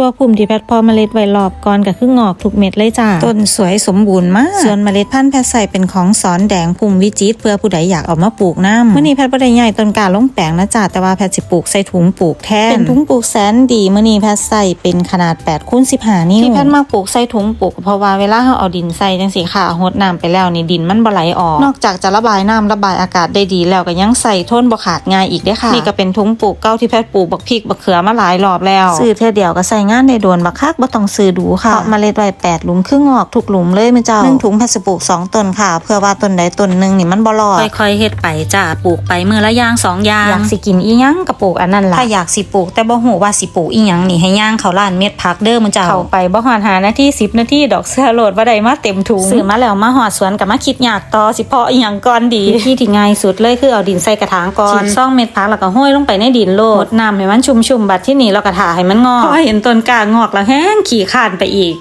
ทั่วพุ่มที่แพทย์เพอเมล็ดไว้รอบก่อนก็คืองอกทุกเม็ดเลยจ้าต้นสวยสมบูรณ์มาก ส่วนเมล็ดพันธุ์แพทย์ใส่เป็นของสอนแดงพุ่มวิจิตรเพื่อผู้ใดอยากเอามาปลูกน้ำมื่อนี้แพทย์บ่ได้ใหญ่ต้นกล้าลงแปลงนะจ้าแต่ว่าแพทย์สิปลูกใส่ถุงปลูกแทนเป็นถุงปลูกแสนดีมื่อนี้แพทย์ใส่เป็นขนาด8คูณ15นิ้วที่แพทย์มาปลูกใส่ถุงปลูกก็เพราะว่าเวลาเราเอาดินใส่จังสีค่ะหดน้ำไปแล้วนี่ดินมันบ่ไหลออก นอกจากจะระบายน้ำระบายอากาศได้ดีแล้วก็ยังใส่ทนบ่ขาดง่ายอีกเด้อค่ะนี่ก็เป็นถุงปลูกเก้าที่แพทย์ปลูกบักพริกบักเขือมาหลายรอบแล้วซื้อเท่อเดียวก็ใส่งานได้โดนบักคักบ่ต้องซื้อดูค่ะเพราะเมล็ดไว้แปดหลุมครึ่งออกทุกหลุมเลยมั้ยเจ้าหนึ่งถุงแพทย์สิปลูกสองต้นค่ะ เพื่อว่าต้นใดต้นหนึงนี่มันบ่รอดค่อยๆเฮ็ดไปจ้าปลูกไปมือละอย่างสองอย่าง อยากสิกินอีหยังกระปลูกอันนั้นล่ะถ้าอยากสิปลูกแต่บ่ฮู้ว่าสิปลูกอีหยังนี่ให้ย่างเขาล้านเม็ดพักเด้อมื้อเจ้าเข้าไปบ่ฮอดหานาที10นาทีดอกเสื้อโหลดบ่ได้มาเต็มถุงซื้อมาแล้วมาหอดสวนกับมาคิดอยากต่อสิเพาะอีหยังก่อนดีวิธีที่ง่ายสุดเลยคือเอาดินใส่กระถางก่อนซ่องเม็ดพักแล้วก็ห้อยลงไปในดินโลดน้ำให้มันชุ่มๆบัดที่นี่เราก็ถ่าให้มันงอกพอเห็นต้นกางอกแล้วแห้งขี่ขานไปอีก